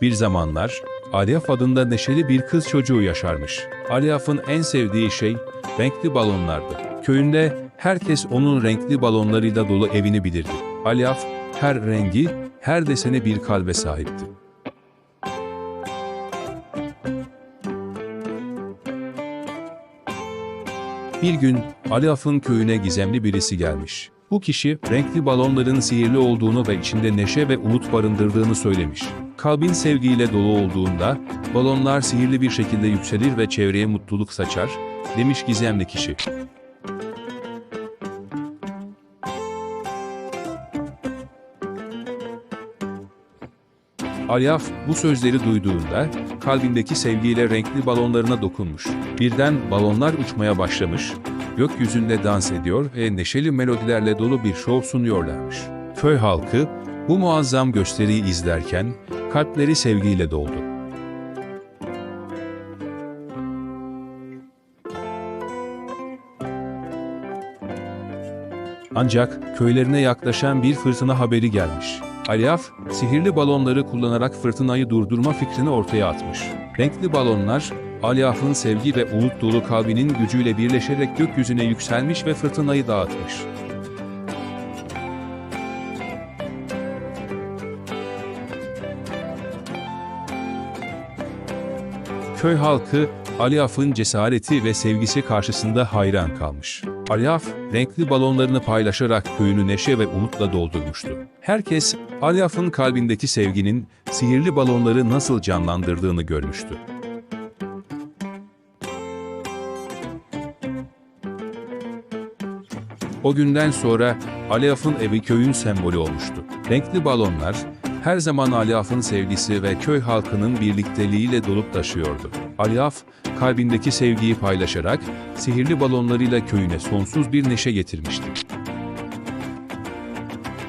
Bir zamanlar Alyaf adında neşeli bir kız çocuğu yaşarmış. Alyaf'ın en sevdiği şey renkli balonlardı. Köyünde herkes onun renkli balonlarıyla dolu evini bilirdi. Alyaf her rengi, her desene bir kalbe sahipti. Bir gün Alyaf'ın köyüne gizemli birisi gelmiş. Bu kişi renkli balonların sihirli olduğunu ve içinde neşe ve umut barındırdığını söylemiş. Kalbin sevgiyle dolu olduğunda balonlar sihirli bir şekilde yükselir ve çevreye mutluluk saçar, demiş gizemli kişi. Alyaf bu sözleri duyduğunda kalbindeki sevgiyle renkli balonlarına dokunmuş. Birden balonlar uçmaya başlamış, gökyüzünde dans ediyor ve neşeli melodilerle dolu bir şov sunuyorlarmış. Köy halkı bu muazzam gösteriyi izlerken kalpleri sevgiyle doldu. Ancak köylerine yaklaşan bir fırtına haberi gelmiş. Alyaf, sihirli balonları kullanarak fırtınayı durdurma fikrini ortaya atmış. Renkli balonlar, Alyaf'ın sevgi ve umut dolu kalbinin gücüyle birleşerek gökyüzüne yükselmiş ve fırtınayı dağıtmış. Köy halkı Alyaf'ın cesareti ve sevgisi karşısında hayran kalmış. Alyaf, renkli balonlarını paylaşarak köyünü neşe ve umutla doldurmuştu. Herkes, Alyaf'ın kalbindeki sevginin sihirli balonları nasıl canlandırdığını görmüştü. O günden sonra Alyaf'ın evi köyün sembolü olmuştu. Renkli balonlar her zaman Alyaf'ın sevgisi ve köy halkının birlikteliğiyle dolup taşıyordu. Alyaf, kalbindeki sevgiyi paylaşarak sihirli balonlarıyla köyüne sonsuz bir neşe getirmişti.